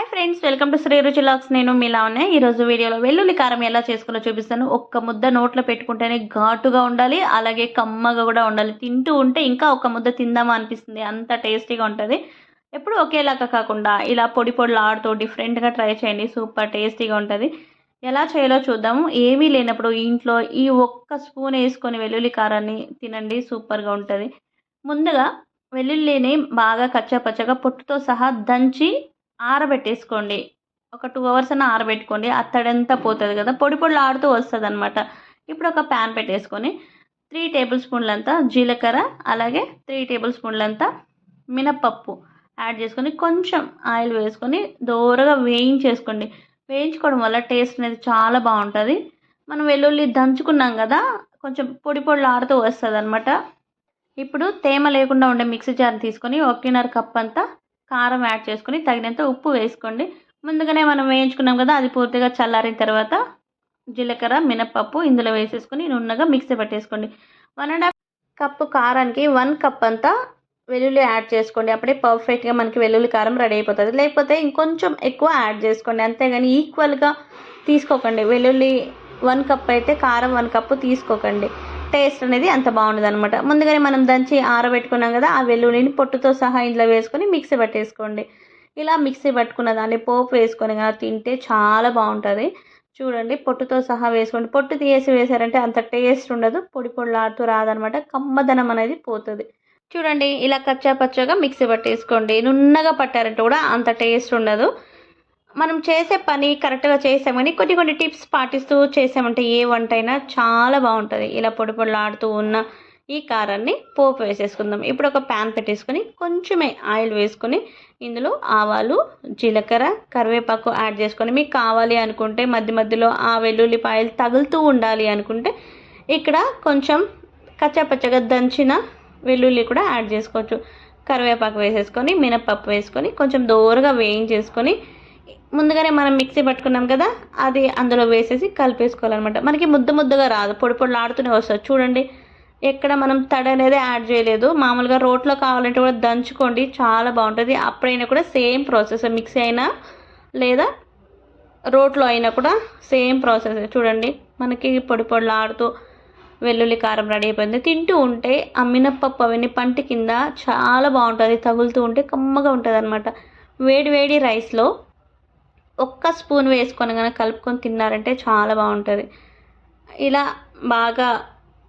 Hi friends welcome to Sri Ruchi lakhs నేను మీలా ఉన్నాయి ఈరోజు వీడియోలో వెల్లుల్లి కారం ఎలా చేసుకోవాలో చూపిస్తాను. ఒక్క ముద్ద నోట్లో పెట్టుకుంటేనే ఘాటుగా ఉండాలి అలాగే కమ్మగా కూడా ఉండాలి. తింటూ ఉంటే ఇంకా ఒక ముద్ద తిందామా అనిపిస్తుంది. అంత టేస్టీగా ఉంటుంది. ఎప్పుడు ఒకేలాగా కాకుండా ఇలా పొడి పొడిలు ఆడుతూ డిఫరెంట్గా ట్రై చేయండి. సూపర్ టేస్టీగా ఉంటుంది. ఎలా చేయాలో చూద్దాము. ఏమీ లేనప్పుడు ఇంట్లో ఈ ఒక్క స్పూన్ వేసుకొని వెల్లుల్లి కారాన్ని తినండి. సూపర్గా ఉంటుంది. ముందుగా వెల్లుల్లిని బాగా కచ్చాపచ్చగా పొట్టుతో సహా దంచి ఆరబెట్టేసుకోండి. ఒక టూ అవర్స్ అన్న ఆరబెట్టుకోండి. అత్తడంతా పోతుంది కదా పొడి పొడులు ఆడుతూ వస్తుంది అనమాట ఇప్పుడు ఒక ప్యాన్ పెట్టేసుకొని త్రీ టేబుల్ స్పూన్లంతా జీలకర్ర అలాగే త్రీ టేబుల్ స్పూన్లంతా మినప్పప్పు యాడ్ చేసుకొని కొంచెం ఆయిల్ వేసుకొని దోరగా వేయించేసుకోండి. వేయించుకోవడం వల్ల టేస్ట్ అనేది చాలా బాగుంటుంది. మనం వెల్లుల్లి దంచుకున్నాం కదా కొంచెం పొడి పొడులు ఆడుతూ వస్తుంది అనమాట ఇప్పుడు తేమ లేకుండా ఉండే మిక్సీ జార్ తీసుకొని ఒకటిన్నర కప్ అంతా కారం యాడ్ చేసుకొని తగినంత ఉప్పు వేసుకోండి. ముందుగానే మనం వేయించుకున్నాం కదా అది పూర్తిగా చల్లారిన తర్వాత జీలకర్ర మినప్పప్పు ఇందులో వేసేసుకుని నున్నగా మిక్సీ పట్టేసుకోండి. వన్ అండ్ హాఫ్ కప్పు కారానికి వన్ కప్ అంతా వెల్లుల్లి యాడ్ చేసుకోండి. అప్పుడే పర్ఫెక్ట్గా మనకి వెల్లుల్లి కారం రెడీ అయిపోతుంది. లేకపోతే ఇంకొంచెం ఎక్కువ యాడ్ చేసుకోండి. అంతేగాని ఈక్వల్గా తీసుకోకండి. వెల్లుల్లి వన్ కప్ అయితే కారం వన్ కప్పు తీసుకోకండి. టేస్ట్ అనేది అంత బాగుండదు అనమాట ముందుగానే మనం దంచి ఆరబెట్టుకున్నాం కదా ఆ వెల్లుల్లిని పొట్టుతో సహా ఇందులో వేసుకొని మిక్సీ పట్టేసుకోండి. ఇలా మిక్సీ పట్టుకున్న దాన్ని పోపు వేసుకొని కదా తింటే చాలా బాగుంటుంది. చూడండి పొట్టుతో సహా వేసుకోండి. పొట్టు తీసి వేసారంటే అంత టేస్ట్ ఉండదు పొడి పొడిలాడుతూ రాదనమాట కమ్మదనం అనేది పోతుంది. చూడండి ఇలా కచ్చా పచ్చగా మిక్సీ పట్టేసుకోండి. నున్నగా పట్టారంటే కూడా అంత టేస్ట్ ఉండదు. మనం చేసే పని కరెక్ట్గా చేసామని కొన్ని కొన్ని టిప్స్ పాటిస్తూ చేసామంటే ఏ వంట అయినా చాలా బాగుంటుంది. ఇలా పొడి పొడలాడుతూ ఉన్న ఈ కారాన్ని పోపు వేసేసుకుందాం. ఇప్పుడు ఒక ప్యాన్ పెట్టేసుకొని కొంచెమే ఆయిల్ వేసుకొని ఇందులో ఆవాలు జీలకర్ర కరివేపాకు యాడ్ చేసుకొని మీకు కావాలి అనుకుంటే మధ్య మధ్యలో ఆ వెల్లుల్లిపాయలు తగులుతూ ఉండాలి అనుకుంటే ఇక్కడ కొంచెం కచ్చాపచ్చగా దంచిన వెల్లుల్లి కూడా యాడ్ చేసుకోవచ్చు. కరివేపాకు వేసేసుకొని మినప్పప్పు వేసుకొని కొంచెం దోరగా వేయించేసుకొని ముందుగానే మనం మిక్సీ పట్టుకున్నాం కదా అది అందులో వేసేసి కలిపేసుకోవాలన్నమాట. మనకి ముద్ద ముద్దగా రాదు పొడి పొడిలు ఆడుతూనే వస్తుంది. చూడండి ఎక్కడ మనం తడ అనేది యాడ్ చేయలేదు. మామూలుగా రోట్లో కావాలంటే కూడా దంచుకోండి చాలా బాగుంటుంది. అప్పుడైనా కూడా సేమ్ ప్రాసెస్ మిక్సీ అయినా లేదా రోట్లో అయినా కూడా సేమ్ ప్రాసెస్. చూడండి మనకి పొడి పొడిలు ఆడుతూ వెల్లుల్లి కారం రెడీ అయిపోయింది. తింటూ ఉంటే ఆ మినప్పప్పు అవన్నీ పంట కింద చాలా బాగుంటుంది. తగులుతూ ఉంటే కమ్మగా ఉంటుంది అనమాట వేడి వేడి రైస్లో ఒక్క స్పూన్ వేసుకొని కనుక కలుపుకొని తిన్నారంటే చాలా బాగుంటుంది. ఇలా బాగా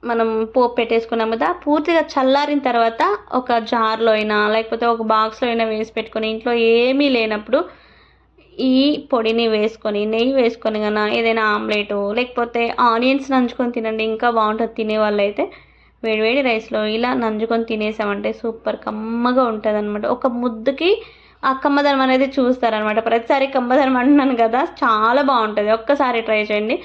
మనం పోపు పెట్టేసుకున్నాం కదా పూర్తిగా చల్లారిన తర్వాత ఒక జార్లో అయినా లేకపోతే ఒక బాక్స్లో అయినా వేసి పెట్టుకొని ఇంట్లో ఏమీ లేనప్పుడు ఈ పొడిని వేసుకొని నెయ్యి వేసుకొని కన్నా ఏదైనా ఆమ్లెట్ లేకపోతే ఆనియన్స్ నంచుకొని తినండి ఇంకా బాగుంటుంది. తినే వాళ్ళు అయితే వేడివేడి రైస్లో ఇలా నంచుకొని తినేసామంటే సూపర్ కమ్మగా ఉంటుంది అనమాట ఒక ముద్దుకి ఆ కమ్మదనం అనేది చూస్తారనమాట. ప్రతిసారి కమ్మదనం అంటున్నాను కదా చాలా బాగుంటుంది. ఒక్కసారి ట్రై చేయండి.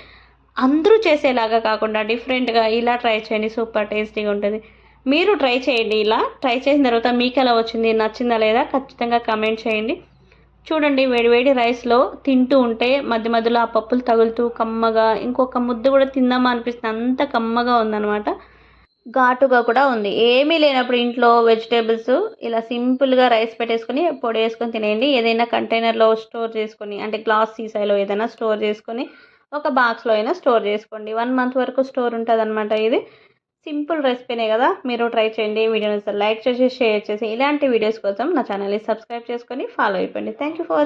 అందరూ చేసేలాగా కాకుండా డిఫరెంట్గా ఇలా ట్రై చేయండి. సూపర్ టేస్టీగా ఉంటుంది. మీరు ట్రై చేయండి ఇలా. ట్రై చేసిన తర్వాత మీకు ఎలా వచ్చింది? నచ్చిందా లేదా? ఖచ్చితంగా కమెంట్ చేయండి. చూడండి వేడివేడి రైస్లో తింటూ ఉంటే మధ్య మధ్యలో ఆ పప్పులు తగులుతూ కమ్మగా ఇంకొక ముద్ద కూడా తిందామా అనిపిస్తుంది అంత కమ్మగా ఉందన్నమాట ఘాటుగా కూడా ఉంది. ఏమీ లేనప్పుడు ఇంట్లో వెజిటేబుల్స్ ఇలా సింపుల్గా రైస్ పెట్టేసుకొని పొడి వేసుకొని తినేయండి. ఏదైనా కంటైనర్లో స్టోర్ చేసుకొని అంటే గ్లాస్ సీసాలో ఏదైనా స్టోర్ చేసుకొని ఒక బాక్స్లో అయినా స్టోర్ చేసుకోండి. వన్ మంత్ వరకు స్టోర్ ఉంటుంది అనమాట ఇది. సింపుల్ రెసిపీనే కదా. మీరు ట్రై చేయండి. వీడియోని లైక్ చేసి షేర్ చేసి ఇలాంటి వీడియోస్ కోసం నా ఛానల్ని సబ్స్క్రైబ్ చేసుకొని ఫాలో అయిపోండి. Thank you for watching